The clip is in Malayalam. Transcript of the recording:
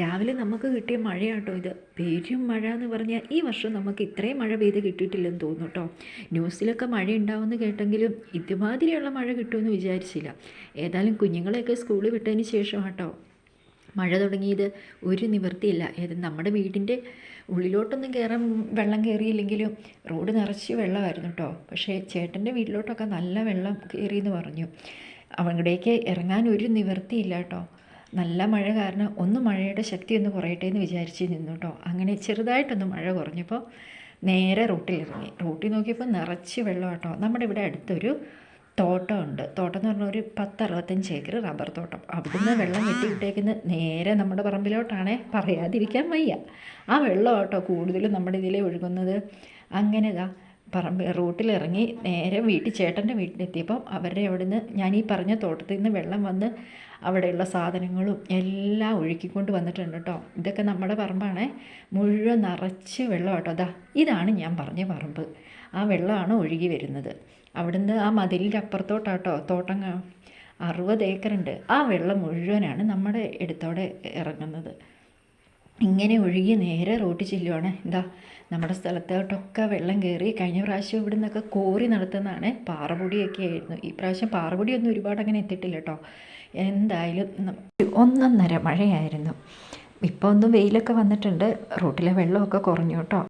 രാവിലെ നമുക്ക് കിട്ടിയ മഴയാട്ടോ ഇത്. പേരും മഴ എന്ന് പറഞ്ഞാൽ ഈ വർഷം നമുക്ക് ഇത്രയും മഴ പെയ്ത് കിട്ടിയിട്ടില്ലെന്ന് തോന്നുന്നു കേട്ടോ ന്യൂസിലൊക്കെ മഴ ഉണ്ടാവുമെന്ന് കേട്ടെങ്കിലും ഇതുമാതിരിയുള്ള മഴ കിട്ടുമെന്ന് വിചാരിച്ചില്ല. ഏതായാലും കുഞ്ഞുങ്ങളെയൊക്കെ സ്കൂളിൽ വിട്ടതിന് ശേഷം കേട്ടോ മഴ തുടങ്ങിയത് ഒരു നിവൃത്തിയില്ല. ഏത് നമ്മുടെ വീടിന്റെ ഉള്ളിലോട്ടൊന്നും കയറാൻ വെള്ളം കയറിയില്ലെങ്കിലും റോഡ് നിറച്ച് വെള്ളമായിരുന്നു കേട്ടോ പക്ഷേ ചേട്ടന്റെ വീട്ടിലോട്ടൊക്കെ നല്ല വെള്ളം കയറിയെന്ന് പറഞ്ഞു. അവിടേക്ക് ഇറങ്ങാൻ ഒരു നിവൃത്തിയില്ല കേട്ടോ നല്ല മഴ കാരണം ഒന്ന് മഴയുടെ ശക്തി ഒന്ന് കുറയട്ടെ എന്ന് വിചാരിച്ച് നിന്നു കേട്ടോ അങ്ങനെ ചെറുതായിട്ടൊന്ന് മഴ കുറഞ്ഞപ്പോൾ നേരെ റോട്ടിലിറങ്ങി റോട്ടിൽ നോക്കിയപ്പോൾ നിറച്ച് വെള്ളം കേട്ടോ നമ്മുടെ ഇവിടെ അടുത്തൊരു തോട്ടമുണ്ട്. തോട്ടം എന്ന് പറഞ്ഞാൽ ഒരു പത്ത് അറുപത്തഞ്ച് ഏക്കർ റബ്ബർ തോട്ടം. അവിടുന്ന് വെള്ളം കെട്ടിയിട്ടേക്കുന്ന നേരെ നമ്മുടെ പറമ്പിലോട്ടാണേ. പറയാതിരിക്കാൻ വയ്യ. ആ വെള്ളം കേട്ടോ കൂടുതലും നമ്മുടെ ഇതിലേ ഒഴുകുന്നത്. അങ്ങനെ ഇതാ പറമ്പ് റൂട്ടിലിറങ്ങി നേരെ വീട്ടിൽ ചേട്ടന്റെ വീട്ടിലെത്തിയപ്പം അവരുടെ അവിടെ നിന്ന് ഞാൻ ഈ പറഞ്ഞ തോട്ടത്തിൽ നിന്ന് വെള്ളം വന്ന് അവിടെയുള്ള സാധനങ്ങളും എല്ലാം ഒഴുക്കിക്കൊണ്ട് വന്നിട്ടുണ്ട് കേട്ടോ. ഇതൊക്കെ നമ്മുടെ പറമ്പാണേ. മുഴുവൻ നിറച്ച് വെള്ളം കേട്ടോ. അതാ ഇതാണ് ഞാൻ പറഞ്ഞ പറമ്പ്. ആ വെള്ളമാണ് ഒഴുകി വരുന്നത്. അവിടുന്ന് ആ മതിലിന്റെ അപ്പുറത്തോട്ടാട്ടോ തോട്ടം കാ- അറുപത് ഏക്കറുണ്ട്. ആ വെള്ളം മുഴുവനാണ് നമ്മുടെ എടുത്തോടെ ഇറങ്ങുന്നത്. ഇങ്ങനെ ഒഴുകി നേരെ റോട്ടിൽ ചെല്ലുവാണ്. എന്താ നമ്മുടെ സ്ഥലത്തോട്ടൊക്കെ വെള്ളം കയറി കഴിഞ്ഞ പ്രാവശ്യം ഇവിടെ നിന്നൊക്കെ കോറി നടത്തുന്നതാണ് പാറപൊടിയൊക്കെ ആയിരുന്നു. ഈ പ്രാവശ്യം പാറപൊടിയൊന്നും ഒരുപാട് അങ്ങനെ എത്തിയിട്ടില്ല കേട്ടോ എന്തായാലും ഒന്നൊന്നര മഴയായിരുന്നു. ഇപ്പോൾ ഒന്നും വെയിലൊക്കെ വന്നിട്ടുണ്ട്. റോട്ടിലെ വെള്ളമൊക്കെ കുറഞ്ഞു കേട്ടോ